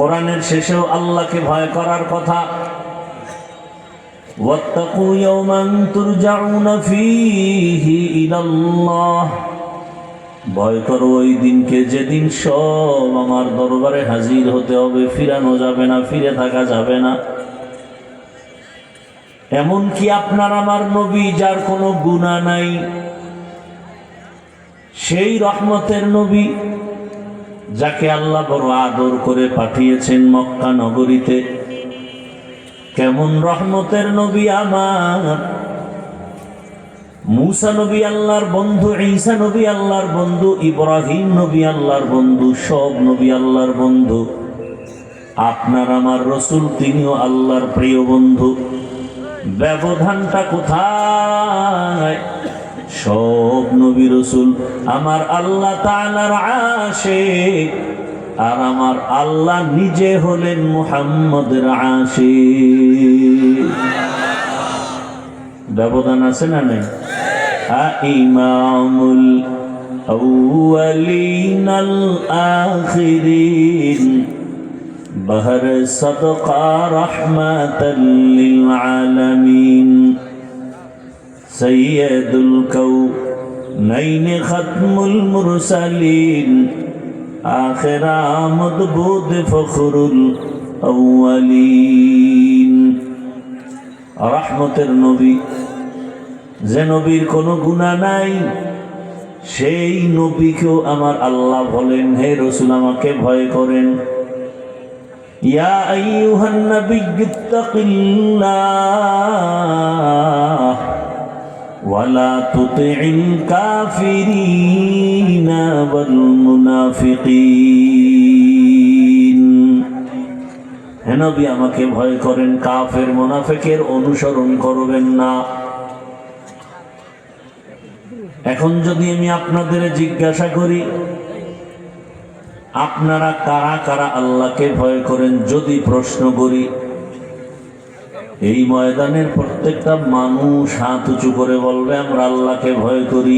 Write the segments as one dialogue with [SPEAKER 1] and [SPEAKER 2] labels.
[SPEAKER 1] কোরআনের শেষেও আল্লাহকে ভয় করার কথা واتقوا يوما ترجعون فيه إلى الله ভয় করো ওই দিনকে যেদিন সব আমার দরবারে হাজির হতে হবে ফিরানো যাবে না ফিরে থাকা যাবে না এমন কি আপনার আমার নবী যার কোনো গুণা নাই সেই রহমতের নবী যাকে আল্লাহ বড় আদর করে পাঠিয়েছেন মক্কা নগরীতে। কেমন রহমতের নবী আমার। মুসা নবী আল্লাহর বন্ধু, ঈসা নবী আল্লাহর বন্ধু, ইব্রাহিম নবী আল্লাহর বন্ধু, সব নবী আল্লাহর বন্ধু। আপনার আমার রসুল, তিনিও আল্লাহর প্রিয় বন্ধু। ব্যবধানটা কোথায়? রসুল আমার আল্লাহ তাআলার আশিক আর আমার আল্লাহ নিজে হলেন মুহাম্মদের আশিক ব্যবধান আছে না নেই ইমামুল أولين الآخرين بهر صدقة رحمة للعالمين سيد নাইনে খাতমুল মুরসালিন, আখের আমদ বোধ ফখরুল আউয়ালিন। রহমতের নবী, যে নবীর কোনো গুণা নাই, সেই নবীকেও আমার আল্লাহ বলেন, হে রসুল আমাকে ভয় করেন। ইয়া আইয়ুহান নবী ইত্তাকিল্লাহ ওয়াল মুনাফিকিন হে নবী, আমাকে ভয় করেন, কাফের মোনাফেকের অনুসরণ করবেন না। এখন যদি আমি আপনাদের জিজ্ঞাসা করি, আপনারা কারা কারা আল্লাহকে ভয় করেন, যদি প্রশ্ন করি, এই ময়দানের প্রত্যেকটা মানুষ হাত উঁচু করে বলবে, আমরা আল্লাহকে ভয় করি।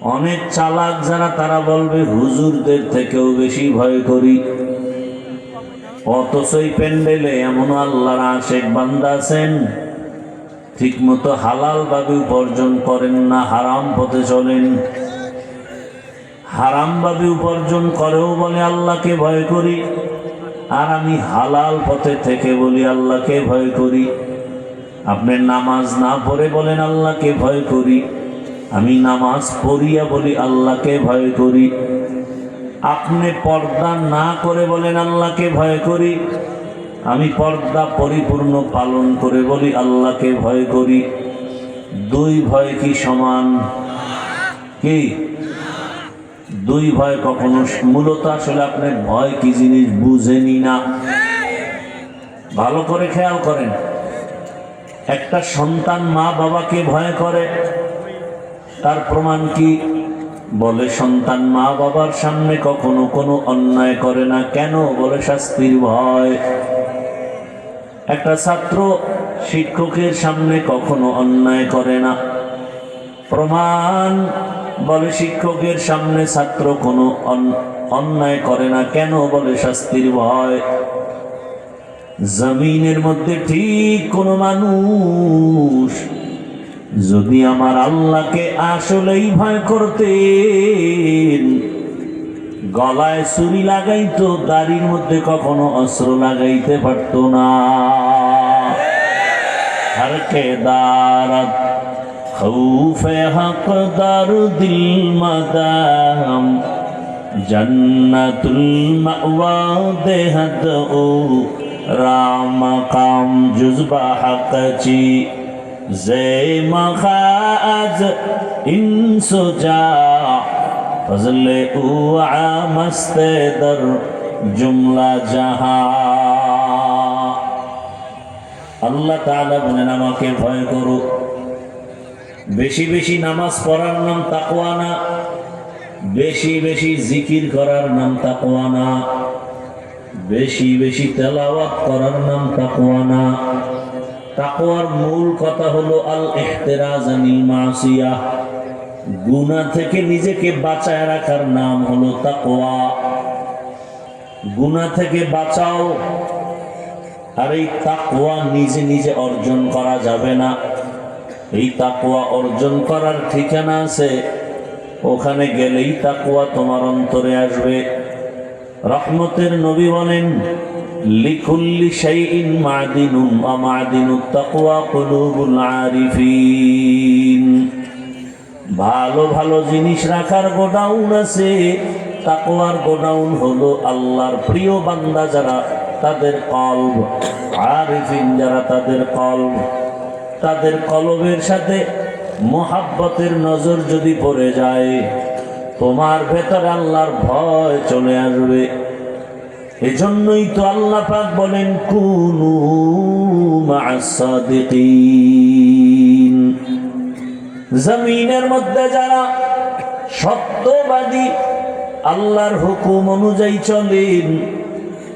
[SPEAKER 1] অনেক চালাক যারা, তারা বলবে, হুজুরদের থেকেও বেশি ভয় করি। অথচই প্যান্ডেলে এমন আল্লাহর আশেক বান্দা আছেন ঠিক মতো হালাল ভাবে উপার্জন করেন না, হারাম পথে চলেন। হারাম ভাবে উপার্জন করেও বলে, আল্লাহকে ভয় করি। আর আমি হালাল পথে থেকে বলি, আল্লাহকে ভয় করি। আপনি নামাজ না পড়ে বলেন আল্লাহকে ভয় করি। আমি নামাজ পড়িয়া বলি আল্লাহকে ভয় করি। আপনি পর্দা না করে বলেন আল্লাহকে ভয় করি। আমি পর্দা পরিপূর্ণ পালন করে বলি আল্লাহকে ভয় করি। দুই ভয় কি সমান? কি? দুই ভয় কখনো মূলত আসলে আপনি ভয় কি জিনিস বুঝেনি না। ভালো করে খেয়াল করেন। একটা সন্তান মা বাবাকে ভয় করে। তার প্রমাণ কি? বলে, সন্তান মা বাবার সামনে কখনো কোনো অন্যায় করে না। কেন? বলে, শাস্তির ভয়। একটা ছাত্র শিক্ষকের সামনে কখনো অন্যায় করে না। প্রমাণ, বলে, শিক্ষকের সামনে ছাত্র কোনো অন- অন্যায় করে না। কেন? বলে, শাস্তির ভয়। জমিনের মধ্যে ঠিক কোনো মানুষ যদি আমার আল্লাহকে আসলেই ভয় করতেন, গলায় ছুরি লাগাইতো, দাড়ির মধ্যে কখনো অস্ত্র লাগাইতে পারত না। হরকে দিল মদাম, জন্নতুল মাওয়া দেহত ও রাম কাম জুজবা হক চি। জে মখাজ ইনসুজা ফজলে ও আমস্তে দর জুমলা জাহা। আল্লাহ তাআলা বলেন, আমাকে ভয় করো। বেশি বেশি নামাজ পড়ার নাম তাকওয়া না। বেশি বেশি জিকির করার নাম তাকওয়া না। বেশি বেশি তেলাওয়াত করার নাম তাকুয়া না। তাকওয়ার মূল কথা হলো আল ইহতিরাজ আনিল মাসিয়া। গুনাহ থেকে নিজেকে বাঁচায় রাখার নাম হলো তাকওয়া। গুণা থেকে বাঁচাও। আর এই তাকুয়া নিজে নিজে অর্জন করা যাবে না। এই তাকুয়া অর্জন করার ঠিকানা আছে। ওখানে গেলেই তাকুয়া তোমার অন্তরে আসবে। রহমতের নবী বলেন, লিকুল্লি শাইইন মাদিনুন ওয়া মাদিনুত তাকওয়া কুলুবুল আরিফিন। ভালো ভালো জিনিস রাখার গোডাউন আছে, তাকওয়ার গোডাউন হলো আল্লাহর প্রিয় বান্দা যারা তাদের কলব, আরিফিন যারা তাদের কলব, তাদের কলবের সাথে মোহাব্বতের নজর যদি পড়ে যায় তোমার ভেতরে আল্লাহর ভয় চলে আসবে। এজন্যই তো আল্লাহ পাক বলেন, কুনু জমিনের মধ্যে যারা সত্যবাদী, আল্লাহর হুকুম অনুযায়ী চলেন,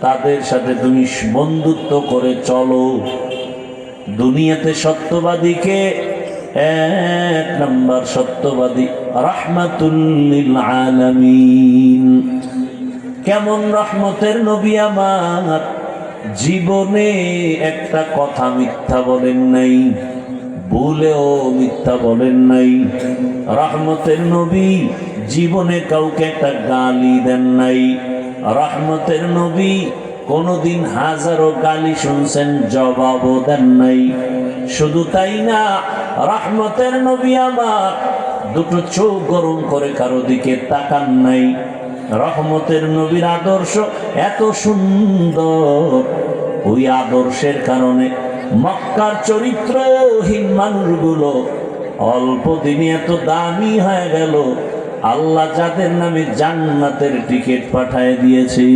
[SPEAKER 1] তাদের সাথে তুমি বন্ধুত্ব করে চলো। দুনিয়াতে সত্যবাদীকে এক নম্বর সত্যবাদী রাহমাতুল্লিল কেমন রহমতের নবী আমার? জীবনে একটা কথা মিথ্যা বলেন নাই, ভুলেও মিথ্যা বলেন নাই। রহমতের নবী জীবনে কাউকে একটা গালি দেন নাই। রহমতের নবী কোনোদিন হাজারো গালি শুনছেন, জবাবও দেন নাই। শুধু তাই না, রহমতের নবী আমার দুটো চোখ গরম করে কারও দিকে তাকান নাই। রহমতের নবীর আদর্শ এত সুন্দর। ওই আদর্শের কারণে মক্কার চরিত্রহীন মানুষগুলো অল্প দিনে এত দামি হয়ে গেল। আল্লাহ যাদের নামে জান্নাতের টিকিট পাঠায় দিয়েছি।